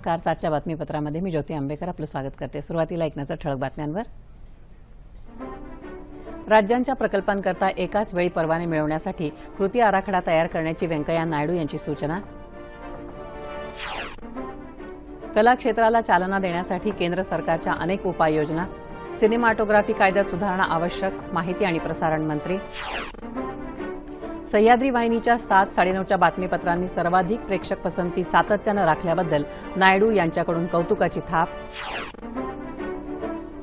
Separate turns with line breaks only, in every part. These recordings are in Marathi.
नमस्कार सातच्या बातमीपत्रामध्ये मी ज्योती आंबेकर आपलं स्वागत करते. सुरुवातीला एक नजर ठळक बातम्यांवर. राज्यांच्या प्रकल्पांकरता एकाच वेळी परवाने मिळवण्यासाठी कृती आराखडा तयार करण्याची व्यंकय्या नायडू यांची सूचना. कला क्षेत्राला चालना देण्यासाठी केंद्र सरकारच्या अनेक उपाययोजना. सिनेमाटोग्राफी कायद्यात सुधारणा आवश्यक माहिती आणि प्रसारण मंत्री. सह्याद्री वाहिनीच्या सात साडेनऊच्या बातमीपत्रांनी सर्वाधिक प्रेक्षक पसंती सातत्यानं राखल्याबद्दल नायडू यांच्याकडून कौतुकाची थाप.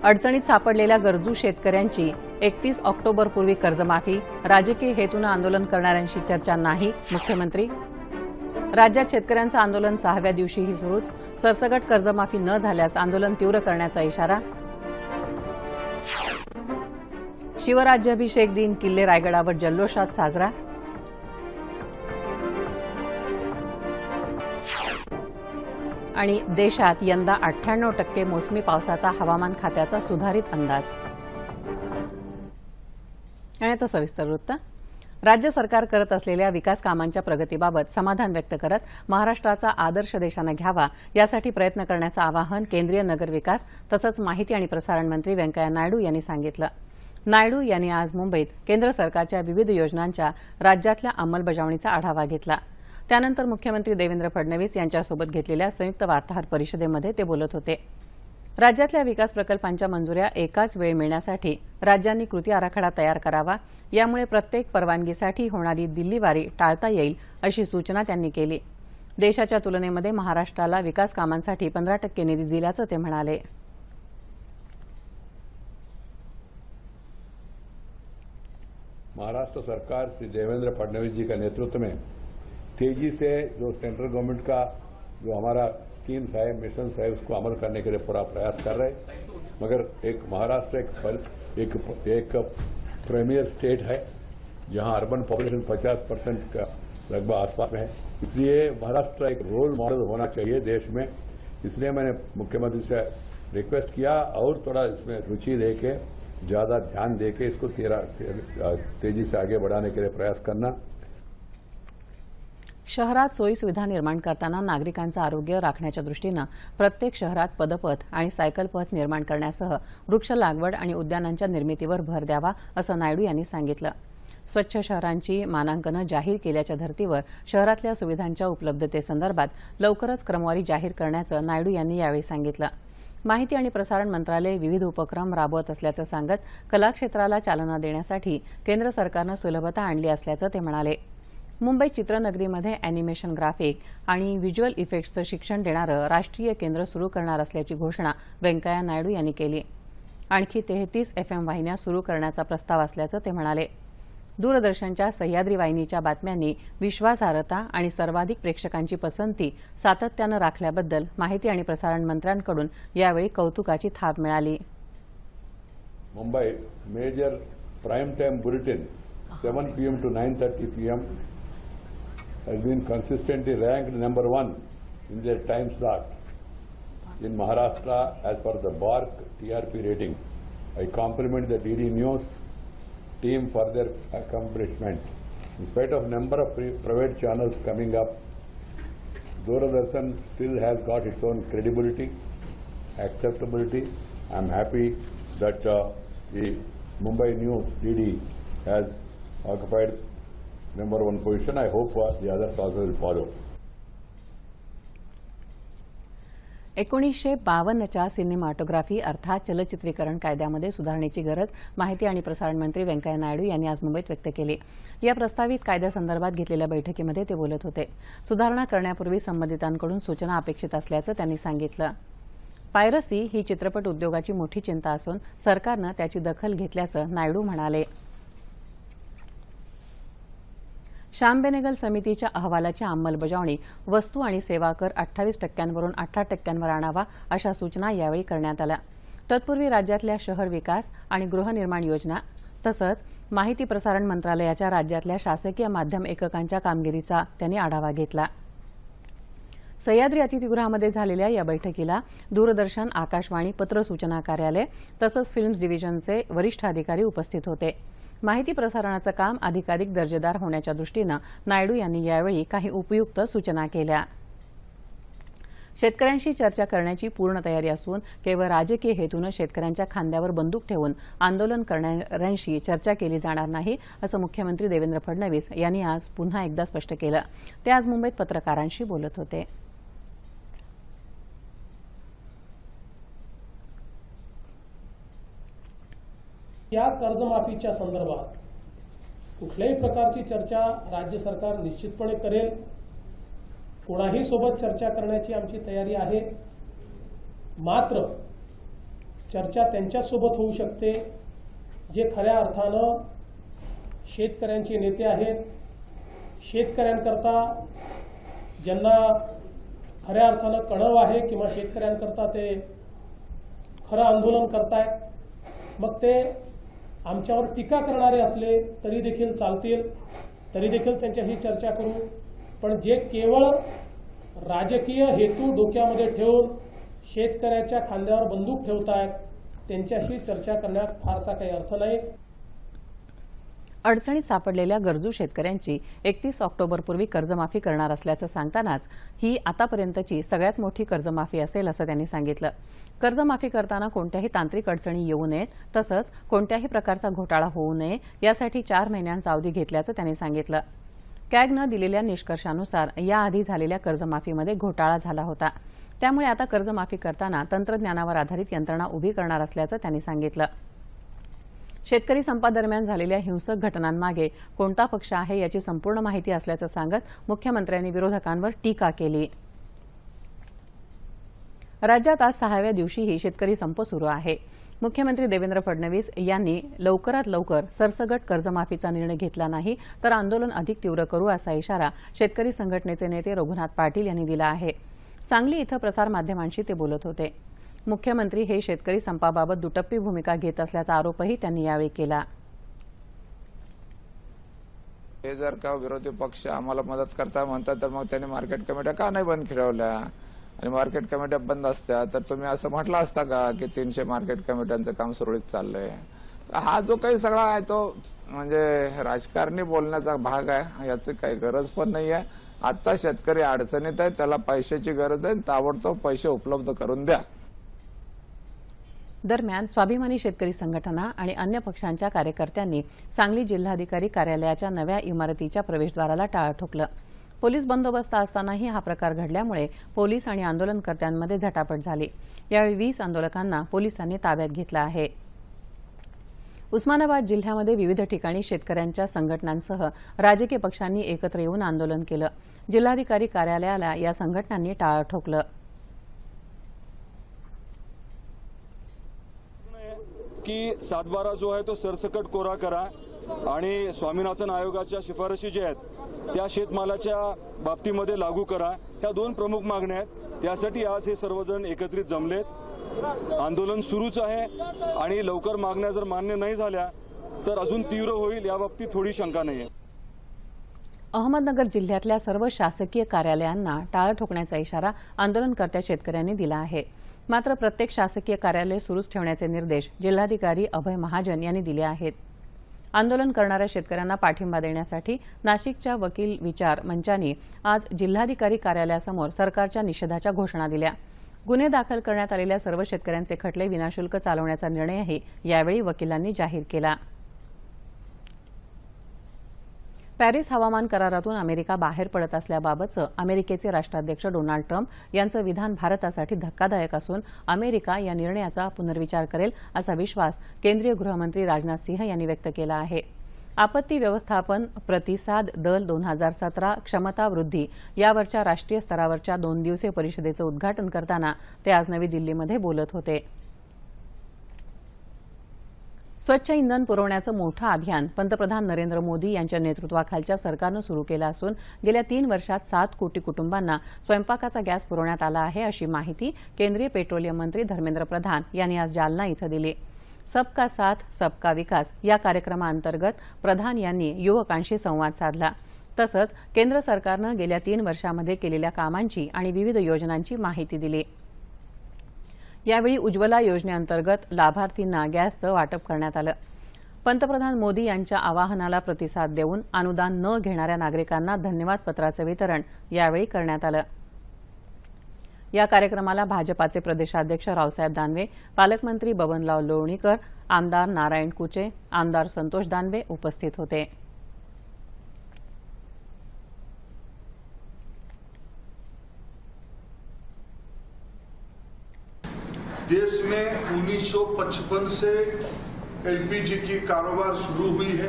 अडचणीत सापडलेल्या गरजू शेतकऱ्यांची एकतीस ऑक्टोबरपूर्वी कर्जमाफी राजकीय हेतूनं आंदोलन करणाऱ्यांशी चर्चा नाही मुख्यमंत्री. राज्यात शेतकऱ्यांचं आंदोलन सहाव्या दिवशीही सुरूच सरसगट कर्जमाफी न झाल्यास आंदोलन तीव्र करण्याचा इशारा. शिवराज्याभिषेक दिन किल्ले रायगडावर जल्लोषात साजरा. आणि देशात यंदा अठ्ठ्याण्णव टक्के मोसमी पावसाचा हवामान खात्याचा सुधारित अंदाज. आणि आता सविस्तर वृत्त. राज्य सरकार करत असलेल्या विकास कामांच्या प्रगतीबाबत समाधान व्यक्त करत महाराष्ट्राचा आदर्श देशानं घ्यावा यासाठी प्रयत्न करण्याचं आवाहन केंद्रीय नगरविकास तसंच माहिती आणि प्रसारण मंत्री व्यंकय्या नायडू यांनी सांगितलं. नायडू यांनी आज मुंबईत केंद्र सरकारच्या विविध योजनांच्या राज्यातल्या अंमलबजावणीचा आढावा घेतला. त्यानंतर मुख्यमंत्री देवेंद्र फडणवीस यांच्यासोबत घेतलेल्या संयुक्त वार्ताहर परिषदेमध्ये ते बोलत होते. राज्यातल्या विकास प्रकल्पांच्या मंजुऱ्या एकाच वेळी मिळण्यासाठी राज्यांनी कृती आराखडा तयार करावा यामुळे प्रत्येक परवानगीसाठी होणारी दिल्लीवारी टाळता येईल अशी सूचना त्यांनी केली. देशाच्या तुलनेमध्ये महाराष्ट्राला विकास कामांसाठी पंधरा टक्के निधी दिल्याचं ते म्हणाले.
महाराष्ट्र सरकार श्री देवेंद्र फडणवीस जी का नेतृत्व में तेज़ी से जो सेंट्रल गवर्नमेंट का जो हमारा स्कीम्स है मिशन है उसको अमल करने के लिए पूरा प्रयास कर रहे मगर एक महाराष्ट्र एक फल, एक एक प्रीमियर स्टेट है जहाँ अर्बन पॉपुलेशन 50 परसेंट का लगभग आसपास में है। इसलिए महाराष्ट्र एक रोल मॉडल होना चाहिए देश में। इसलिए मैंने मुख्यमंत्री से रिक्वेस्ट किया और थोड़ा इसमें रुचि लेके ज़्यादा ध्यान देके इसको तेरा तेज़ी से आगे बढ़ाने के लिए प्रयास करना।
शहरात सोयीसुविधा निर्माण करताना नागरिकांचं आरोग्य राखण्याच्या दृष्टीनं प्रत्येक शहरात पदपथ आणि सायकल पथ निर्माण करण्यासह वृक्ष लागवड आणि उद्यानांच्या निर्मितीवर भर द्यावा असं नायडू यांनी सांगितलं. स्वच्छ शहरांची मानांकनं जाहीर केल्याच्या धर्तीवर शहरातल्या सुविधांच्या उपलब्धतेसंदर्भात लवकरच क्रमवारी जाहीर करण्याचं नायडू यांनी यावेळी सांगितलं. माहिती आणि प्रसारण मंत्रालय विविध उपक्रम राबवत असल्याचं सांगत कलाक्षेत्राला चालना देण्यासाठी केंद्र सरकारनं सुलभता आणली असल्याचं ते म्हणाले. मुंबई चित्रनगरीमध्ये अॅनिमेशन ग्राफिक आणि व्हिज्युअल इफेक्ट्सचं शिक्षण देणारं राष्ट्रीय केंद्र सुरू करणार असल्याची घोषणा व्यंकय्या नायडू यांनी केली आणखी तेहतीस एफएम वाहिन्या सुरू करण्याचा प्रस्ताव असल्याचं ते म्हणाले दूरदर्शनच्या सह्याद्री वाहिनीच्या बातम्यांनी विश्वासार्हता आणि सर्वाधिक प्रेक्षकांची पसंती सातत्यानं राखल्याबद्दल माहिती आणि प्रसारण मंत्र्यांकडून यावेळी कौतुकाची थाप मिळाली
Mumbai major prime time bulletin 7 p.m. to 9:30 p.m. has been consistently ranked number one in their time slot in Maharashtra as per the BARC TRP ratings. I compliment the DD News team for their accomplishment. In spite of number of private channels coming up, Doordarshan still has got its own credibility, acceptability. I'm happy that uh, the Mumbai News DD has occupied number one position. I hope uh, the others also will follow.
एकोणीसशे बावन्नच्या सिनेमाटोग्राफी अर्थात चलचित्रीकरण कायद्यामध्ये सुधारणेची गरज माहिती आणि प्रसारण मंत्री व्यंकय्या नायडू यांनी आज मुंबईत व्यक्त केली या प्रस्तावित कायद्यासंदर्भात घेतलेल्या बैठकीमध्ये ते बोलत होते सुधारणा करण्यापूर्वी संबंधितांकडून सूचना अपेक्षित असल्याचं त्यांनी सांगितलं पायरसी ही चित्रपट उद्योगाची मोठी चिंता असून सरकारनं त्याची दखल घेतल्याचं नायडू म्हणाले श्याम बेनेगल समितीच्या अहवालाची अंमलबजावणी वस्तू आणि सेवा कर अठ्ठावीस टक्क्यांवरून अठरा टक्क्यांवर आणावा अशा सूचना यावेळी करण्यात आल्या. तत्पूर्वी राज्यातल्या शहर विकास आणि गृहनिर्माण योजना तसंच माहिती प्रसारण मंत्रालयाच्या राज्यातल्या शासकीय माध्यम एककांच्या कामगिरीचा त्यांनी आढावा घेतला. सह्याद्री अतिथीगृहामध्ये झालेल्या या बैठकीला दूरदर्शन आकाशवाणी पत्र सूचना कार्यालय तसंच फिल्म्स डिव्हिजनचे वरिष्ठ अधिकारी उपस्थित होते. माहिती प्रसारणाचं काम अधिकाधिक दर्जेदार होण्याच्या दृष्टीनं नायडू यांनी यावेळी काही उपयुक्त सूचना केल्या. शेतकऱ्यांशी चर्चा करण्याची पूर्ण तयारी असून केवळ राजकीय हेतूनं शेतकऱ्यांच्या खांद्यावर बंदूक ठेवून आंदोलन करणाऱ्यांशी चर्चा केली जाणार नाही असं मुख्यमंत्री देवेंद्र फडणवीस यांनी आज पुन्हा एकदा स्पष्ट केलं. ते आज मुंबईत पत्रकारांशी बोलत होते.
या कर्जमाफीच्या संदर्भात कुठल्याही प्रकारची चर्चा राज्य सरकार निश्चितपणे करेल. कोणाही सोबत चर्चा करण्याची आमची तयारी आहे. मात्र चर्चा त्यांच्यासोबत होऊ शकते जे खऱ्या अर्थानं शेतकऱ्यांचे नेते आहेत. शेतकऱ्यांकरता ज्यांना खऱ्या अर्थानं कळव आहे किंवा शेतकऱ्यांकरता ते खरं आंदोलन करतायत मग ते आमच्यावर टीका करणारे असले तरी देखील चालतील तरी देखील त्यांच्याशी चर्चा करू. पण जे केवळ राजकीय हेतू डोक्यामध्ये ठेवून शेतकऱ्याच्या खांद्यावर बंदूक ठेवतायत त्यांच्याशी चर्चा करण्यात फारसा काही अर्थ नाही.
अडचणीत सापडलेल्या गरजू शेतकऱ्यांची एकतीस ऑक्टोबरपूर्वी कर्जमाफी करणार असल्याचं सांगतानाच ही आतापर्यंतची सगळ्यात मोठी कर्जमाफी असेल असं त्यांनी सांगितलं. कर्जमाफी करताना कोणत्याही तांत्रिक अडचणी येऊ नयेत तसंच कोणत्याही प्रकारचा घोटाळा होऊ नये यासाठी चार महिन्यांचा अवधी घेतल्याचं त्यांनी सांगितलं. कॅगनं दिलेल्या निष्कर्षानुसार याआधी झालेल्या कर्जमाफीमध्ये घोटाळा झाला होता. त्यामुळे आता कर्जमाफी करताना तंत्रज्ञानावर आधारित यंत्रणा उभी करणार असल्याचं त्यांनी सांगितलं. शेतकरी संपादरम्यान झालेल्या हिंसक घटनांमागे कोणता पक्ष आहे याची संपूर्ण माहिती असल्याचं सांगत मुख्यमंत्र्यांनी विरोधकांवर टीका केली. राज्यात आज सहाव्या दिवशीही शेतकरी संप सुरू आहे. मुख्यमंत्री देवेंद्र फडणवीस यांनी लवकरात लवकर सरसगट कर्जमाफीचा निर्णय घेतला नाही तर आंदोलन अधिक तीव्र करू असा इशारा शेतकरी संघटनेचे नेते रघुनाथ पाटील यांनी दिला आहे. सांगली इथं प्रसारमाध्यमांशी ते बोलत होते. मुख्यमंत्री हे शेतकरी संपाबाबत दुटप्पी भूमिका घेत असल्याचा आरोपही त्यांनी यावेळी केला.
हे जर का विरोधी पक्ष आम्हाला मदत करता म्हणतात तर मग त्यांनी मार्केट कमिट्या का नाही बंद ठेवल्या आणि मार्केट कमिट्या बंद असत्या. तर तुम्ही असं म्हटलं असता का की तीनशे मार्केट कमिट्यांचं काम सुरळीत चाललंय? हा जो काही सगळा आहे तो म्हणजे राजकारणी बोलण्याचा भाग आहे याची काही गरज पण नाही आहे. आता शेतकरी अडचणीत आहे त्याला पैशाची गरज आहे ताबडतोब पैसे उपलब्ध करून द्या.
दरम्यान स्वाभिमानी शेतकरी संघटना आणि अन्य पक्षांच्या कार्यकर्त्यांनी सांगली जिल्हाधिकारी कार्यालयाच्या नव्या इमारतीच्या प्रवेशद्वाराला टाळं ठोकलं. पोलीस बंदोबस्त असतानाही हा प्रकार घडल्यामुळे पोलीस आणि आंदोलनकर्त्यांमध्ये झटापट झाली. यावेळी वीस आंदोलकांना पोलिसांनी ताब्यात घेतलं आहे. उस्मानाबाद जिल्ह्यामध्ये विविध ठिकाणी शेतकऱ्यांच्या संघटनांसह राजकीय पक्षांनी एकत्र येऊन आंदोलन केलं. जिल्हाधिकारी कार्यालयाला या संघटनांनी टाळं ठोकलं.
की सातबारा जो आहे तो सरसकट कोरा करा. आणि स्वामीनाथन आयोगाच्या शिफारशी ज्या आहेत त्या शेतमालाच्या बाबतीमध्ये लागू करा. ह्या दोन प्रमुख मागण्या आहेत. त्यासाठी आज हे सर्वजण एकत्रित जमलेत. आंदोलन सुरूच आहे आणि लवकर मागण्या जर मान्य नाही झाल्या तर अजून तीव्र होईल या बाबतीत थोडी शंका नाही आहे
अहमदनगर जिल्ह्यातल्या सर्व शासकीय कार्यालयांना टाळं ठोकण्याचा इशारा आंदोलनकर्त्या शेतकऱ्यांनी दिला आहे. मात्र प्रत्येक शासकीय कार्यालय सुरूच ठेवण्याचे निर्देश जिल्हाधिकारी अभय महाजन यांनी दिले आहेत. आंदोलन करणाऱ्या शेतकऱ्यांना पाठिंबा देण्यासाठी नाशिकच्या वकील विचार मंचाने आज जिल्हाधिकारी कार्यालयासमोर सरकारच्या निषेधाच्या घोषणा दिल्या. गुन्हे दाखल करण्यात आलेल्या सर्व शेतकऱ्यांचे खटले विनाशुल्क चालवण्याचा निर्णयही यावेळी वकिलांनी जाहीर केला. पॅरिस हवामान करारातून अमेरिका बाहेर पडत असल्याबाबतचं अमेरिकेचे राष्ट्राध्यक्ष डोनाल्ड ट्रम्प यांचं विधान भारतासाठी धक्कादायक असून अमेरिका या निर्णयाचा पुनर्विचार करेल असा विश्वास केंद्रीय गृहमंत्री राजनाथ सिंह यांनी व्यक्त केला आहे. आपत्ती व्यवस्थापन प्रतिसाद दल दोन हजार सतरा क्षमता वृद्धी यावरच्या राष्ट्रीय स्तरावरच्या दोन दिवसीय परिषदेचं उद्घाटन करताना ते आज नवी दिल्लीमध्ये बोलत होते. स्वच्छ इंधन पुरवण्याचं मोठं अभियान पंतप्रधान नरेंद्र मोदी यांच्या नेतृत्वाखालच्या सरकारनं सुरू केलं असून गेल्या तीन वर्षात सात कोटी कुटुंबांना स्वयंपाकाचा गॅस पुरवण्यात आला आहे अशी माहिती केंद्रीय पेट्रोलियम मंत्री धर्मेंद्र प्रधान यांनी आज जालना इथं दिली. सबका साथ सबका विकास या कार्यक्रमाअंतर्गत प्रधान यांनी युवकांशी संवाद साधला. तसंच केंद्र सरकारनं गेल्या तीन वर्षामध्ये केलेल्या कामांची आणि विविध योजनांची माहिती दिली. यावेळी उज्ज्वला योजनेअंतर्गत लाभार्थींना गॅसचं वाटप करण्यात आलं. पंतप्रधान मोदी यांच्या आवाहनाला प्रतिसाद देऊन अनुदान न घेणाऱ्या नागरिकांना धन्यवाद पत्राचं वितरण यावेळी करण्यात आलं. या कार्यक्रमाला भाजपाचे प्रदेशाध्यक्ष रावसाहेब दानवे पालकमंत्री बबनराव लोणीकर आमदार नारायण कुचे आमदार संतोष दानवे उपस्थित होते.
देश में 1955 से एलपीजी की कारोबार शुरू हुई है।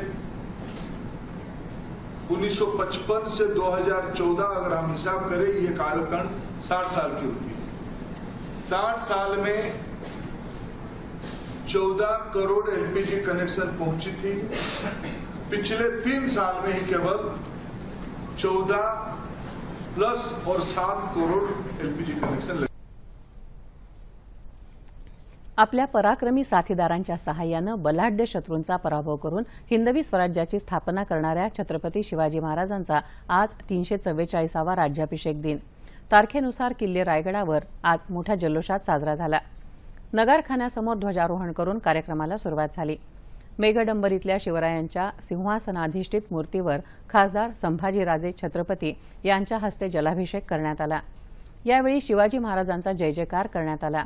1955 से 2014 अगर हम हिसाब करें, ये कालखंड 60 साल की होती है। 60 साल में 14 करोड़ एलपीजी कनेक्शन पहुँची थी। पिछले तीन साल में ही केवल 14 प्लस और 7 करोड़ एलपीजी कनेक्शन लगे।
आपल्या पराक्रमी साथीदारांच्या सहाय्यानं बलाढ्य शत्रूंचा पराभव करून हिंदवी स्वराज्याची स्थापना करणाऱ्या छत्रपती शिवाजी महाराजांचा आज तीनशे चव्वेचाळीसावा राज्याभिषेक दिन. तारखेनुसार किल्ले रायगडावर आज मोठ्या जल्लोषात साजरा झाला. नगारखान्यासमोर ध्वजारोहण करून कार्यक्रमाला सुरुवात झाली. मेघडंबरीतल्या शिवरायांच्या सिंहासनाधिष्ठित मूर्तीवर खासदार संभाजीराजे छत्रपती यांच्या हस्ते जलाभिषेक करण्यात आला. यावेळी शिवाजी महाराजांचा जय जयकार करण्यात आला.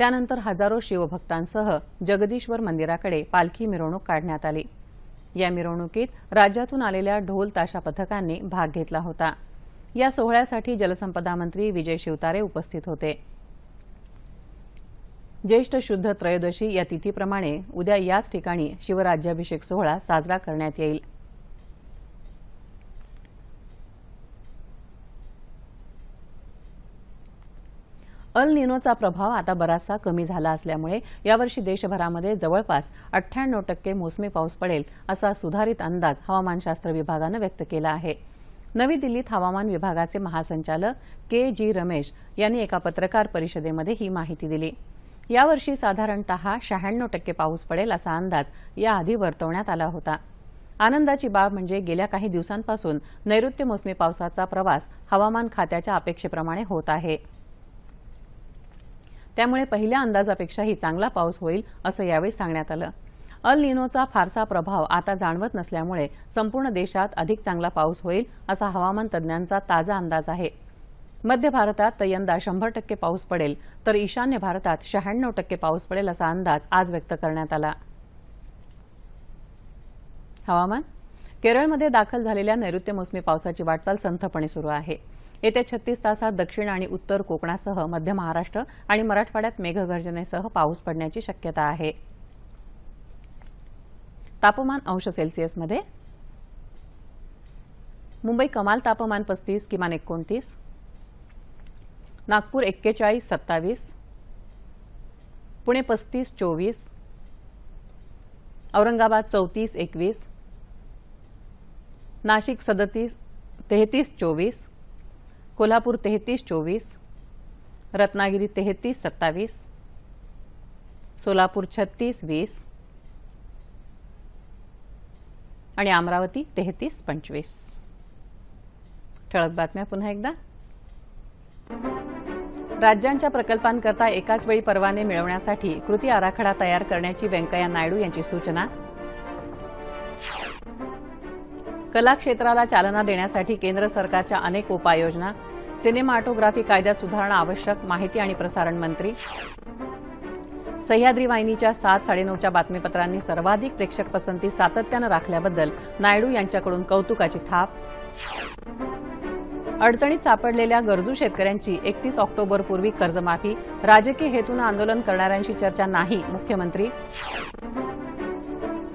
त्यानंतर हजारो शिवभक्तांसह जगदीश्वर मंदिराकडे पालखी मिरवणूक काढण्यात आली. या मिरवणुकीत राज्यातून आलेल्या ढोल ताशा पथकांनी भाग घेतला होता. या सोहळ्यासाठी जलसंपदा मंत्री विजय शिवतारे उपस्थित होते. ज्येष्ठ शुद्ध त्रयोदशी या तिथीप्रमाणे उद्या याच ठिकाणी शिवराज्याभिषेक सोहळा साजरा करण्यात येईल. अल निनोचा प्रभाव आता बराचसा कमी झाला असल्यामुळे यावर्षी देशभरामध्ये जवळपास अठ्ठ्याण्णव टक्के मोसमी पाऊस पडेल असा सुधारित अंदाज हवामानशास्त्र विभागानं व्यक्त केला आहे. नवी दिल्लीत हवामान विभागाचे महासंचालक के जी रमेश यांनी एका पत्रकार परिषदेमध्ये ही माहिती दिली. यावर्षी साधारणतः शहाण्णव टक्के पाऊस पडेल असा अंदाज याआधी वर्तवण्यात आला होता. आनंदाची बाब म्हणजे गेल्या काही दिवसांपासून नैऋत्य मोसमी पावसाचा प्रवास हवामान खात्याच्या अपेक्षेप्रमाणे होत आहे. त्यामुळे पहिल्या अंदाजापेक्षाही चांगला पाऊस होईल असं यावेळी सांगण्यात आलं. अल निनोचा फारसा प्रभाव आता जाणवत नसल्यामुळे संपूर्ण देशात अधिक चांगला पाऊस होईल असा हवामान तज्ज्ञांचा ताजा अंदाज आहे. मध्य भारतात यंदा शंभर टक्के पाऊस पडेल तर ईशान्य भारतात शहाण्णव टक्के पाऊस पडेल असा अंदाज आज व्यक्त करण्यात आला. हवामान? केरळमध्ये दाखल झालेल्या नैऋत्य मोसमी पावसाची वाटचाल संथपणे सुरू आहे. येत्या छत्तीस तासात दक्षिण आणि उत्तर कोकणासह मध्य महाराष्ट्र आणि मराठवाड्यात मेघगर्जनेसह पाऊस पडण्याची शक्यता आहे. तापमान अंश सेल्सिअसमध्ये मुंबई कमाल तापमान पस्तीस किमान एकोणतीस. नागपूर एक्केचाळीस सत्तावीस. पुणे पस्तीस चोवीस. औरंगाबाद चौतीस एकवीस. नाशिक सदतीस तेहतीस चोवीस. कोल्हापूर तेहतीस चोवीस. रत्नागिरी तेहतीस सत्तावीस. सोलापूर छत्तीस वीस. आणि अमरावती तेहतीस पंचवीस. ठळक बातम्या पुन्हा एकदा. राज्यांच्या प्रकल्पांकरता एकाच वेळी परवाने मिळवण्यासाठी कृती आराखडा तयार करण्याची व्यंकय्या नायडू यांची सूचना. कला क्षेत्राला चालना देण्यासाठी केंद्र सरकारच्या अनेक उपाययोजना. सिनेमाटोग्राफी कायद्यात सुधारणा आवश्यक माहिती आणि प्रसारण मंत्री सह्याद्री वाहिनीच्या सात साडेनऊच्या बातमीपत्रांनी सर्वाधिक प्रेक्षक पसंती सातत्यानं राखल्याबद्दल नायडू यांच्याकडून कौतुकाची थाप. अडचणीत सापडलेल्या गरजू शेतकऱ्यांची एकतीस ऑक्टोबरपूर्वी कर्जमाफी राजकीय हेतून आंदोलन करणाऱ्यांशी चर्चा नाही मुख्यमंत्री.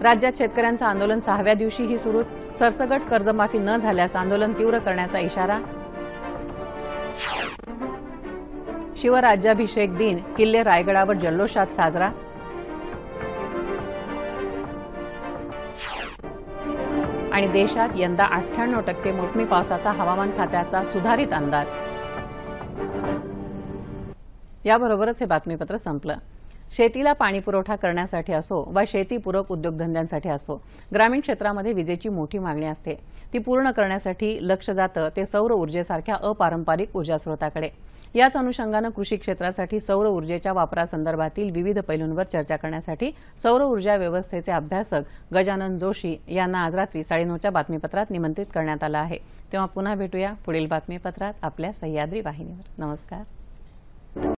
राज्यात शेतकऱ्यांचं आंदोलन सहाव्या दिवशीही सुरूच सरसगट कर्जमाफी न झाल्यास आंदोलन तीव्र करण्याचा इशारा. शिवराज्याभिषेक दिन किल्ले रायगडावर जल्लोषात साजरा. आणि देशात यंदा अठ्ठ्याण्णव टक्के मोसमी पावसाचा हवामान खात्याचा सुधारित अंदाज. याबरोबरच हे बातमीपत्र संपलं. शेतीला पाणीपुरवठा करण्यासाठी असो वा शेतीपूरक उद्योगधंद्यांसाठी असो ग्रामीण क्षेत्रामध्ये विजेची मोठी मागणी असते. ती पूर्ण करण्यासाठी लक्ष जातं ते सौर ऊर्जेसारख्या अपारंपरिक ऊर्जा स्रोताकडे याच अनुषंगानं कृषी क्षेत्रासाठी सौर ऊर्जेच्या वापरासंदर्भातील विविध पैलूंवर चर्चा करण्यासाठी सौर ऊर्जा व्यवस्थेचे अभ्यासक गजानन जोशी यांना आज रात्री साडेनऊच्या बातमीपत्रात निमंत्रित करण्यात आलं आहे. तेव्हा पुन्हा भेटूया पुढील बातमीपत्रात आपल्या सह्याद्री वाहिनीवर. नमस्कार.